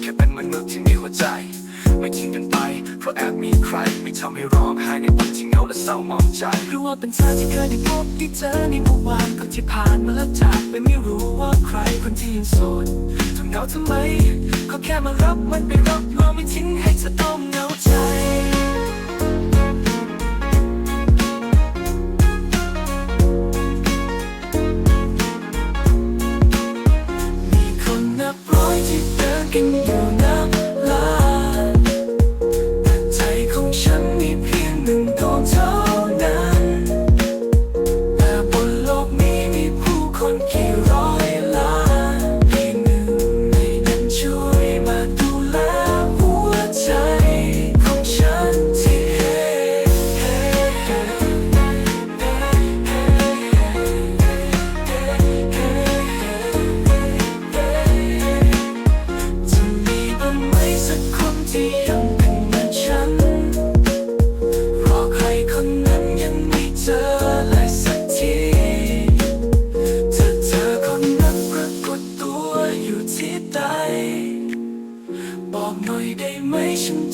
แค่เป็นมนุษย์ที่มีหัวใจ ไม่ทิ้งกันไป เพราะแอบมีใคร ไม่ทำให้ร้องไห้ในวันที่เหงาและเศร้ามองใจรู้ว่าเป็นเธอที่เคยได้พบที่เจอในเมื่อวานคนที่ผ่านมาแล้วจากไปไม่รู้ว่าใครคนที่ยังโสดทำเหงาทำไมก็แค่มารับมันไปรับรวมไม่ทิ้งให้เธอต้องเหงาใจ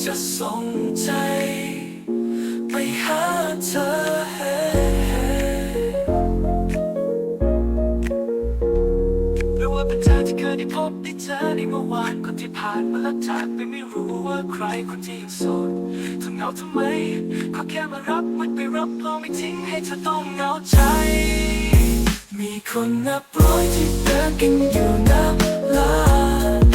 จะส่งใจ ไปหาเธอรู้ว่าเป็นเธอที่เคยได้พบได้เจอในเมื่อวานคนที่ผ่านมาแล้วจากไปไม่รู้ว่าใครคนที่ยังโสดทำเหงาทำไมก็แค่มารับมันไปรับเราไม่ทิ้งให้เธอต้องเหงาใจ มีคนนับร้อยที่เดินกันอยู่นับล้าน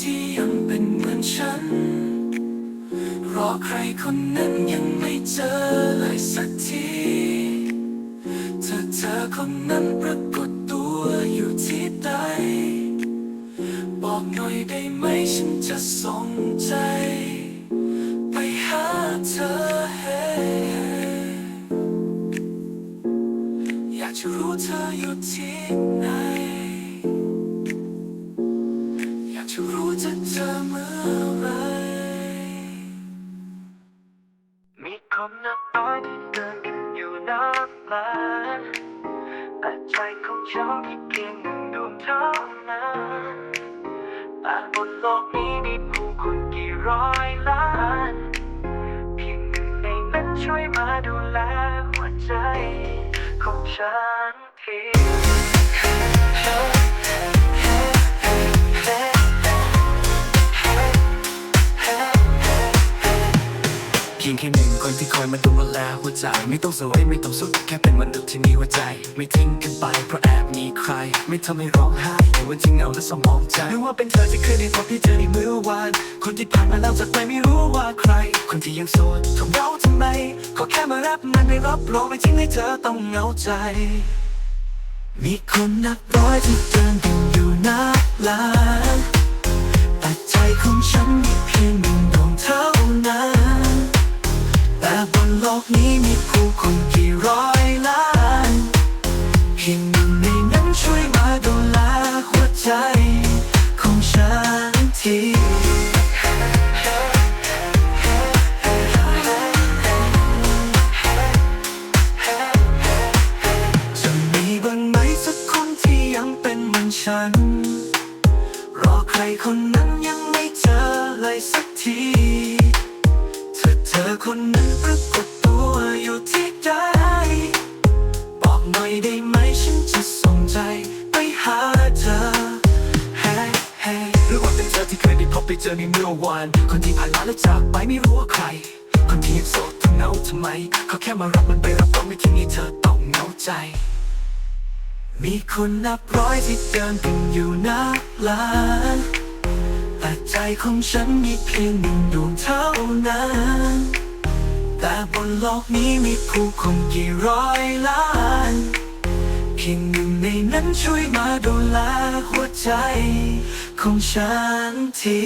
ที่ยังเป็นเหมือนฉัน รอใครคนนั้นยังไม่เจอเลยสักทีเธอเธอคนนั้นปรากฏตัวอยู่ที่ใด บอกหน่อยได้ไหมฉันจะส่งใจ ไปหาเธออยากจะรู้เธออยู่ที่ไหน ฉันมีเพียงหนึ่งดวงเท่านั้นแต่บนโลกนี้มีผู้คนกี่ร้อยล้านเพียงหนึ่งในนั้นช่วยมาดูแลหัวใจของฉัน ค่หนึ่งคนที่คอยมาดูแลหัวใจ ไม่ต้องสวยไม่ต้องสุดแค่เป็นมนุษย์ที่มีหัวใจ ไม่ทิ้งกันไปเพราะแอบมีใคร ไม่ทำให้ร้องไห้ในวันที่เหงาและสมองใจหรือว่าเป็นเธอที่เคยได้พบที่เจอในเมื่อวาน คนที่ผ่านมาแล้วจากไปไม่รู้ว่าใคร คนที่ยังโสดทำเหงาทำไมก็แค่มารับมันไปรับรองไม่ทิ้งให้เธอต้องเหงาใจ มีคนนับร้อยที่เดินกันอยู่นับล้านแต่ใจของฉัน ฉัน รอใครคนนั้นยังไม่เจอเลยสักทีเธอเธอคนนั้นปรากฏตัวอยู่ที่ใดบอกหน่อยได้ไหมฉันจะส่งใจไปหาเธอ hey, hey หรือว่าเป็นเธอที่เคยได้พบได้เจอในเมื่อวาน คนที่ผ่านมาแล้วจากไปไม่รู้ว่าใคร คนที่ยังโสดทำเหงาทำไมเขาแค่มารับมันไปรับรองไม่ทิ้งให้เธอต้องเหงาใจ มีคนนับร้อยที่เดินกันอยู่นับล้านแต่ใจของฉันมีเพียงหนึ่งดวงเท่านั้น แต่บนโลกนี้มีผู้คนกี่ร้อยล้าน เพียงหนึ่งในนั้นช่วยมาดูแลหัวใจของฉันที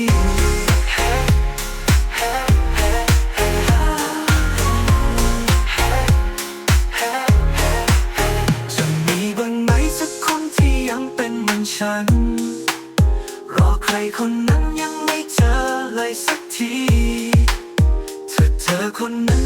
ฉัน รอใครคนนั้นยังไม่เจอเลยสักทีถ้าเธอคนนั้น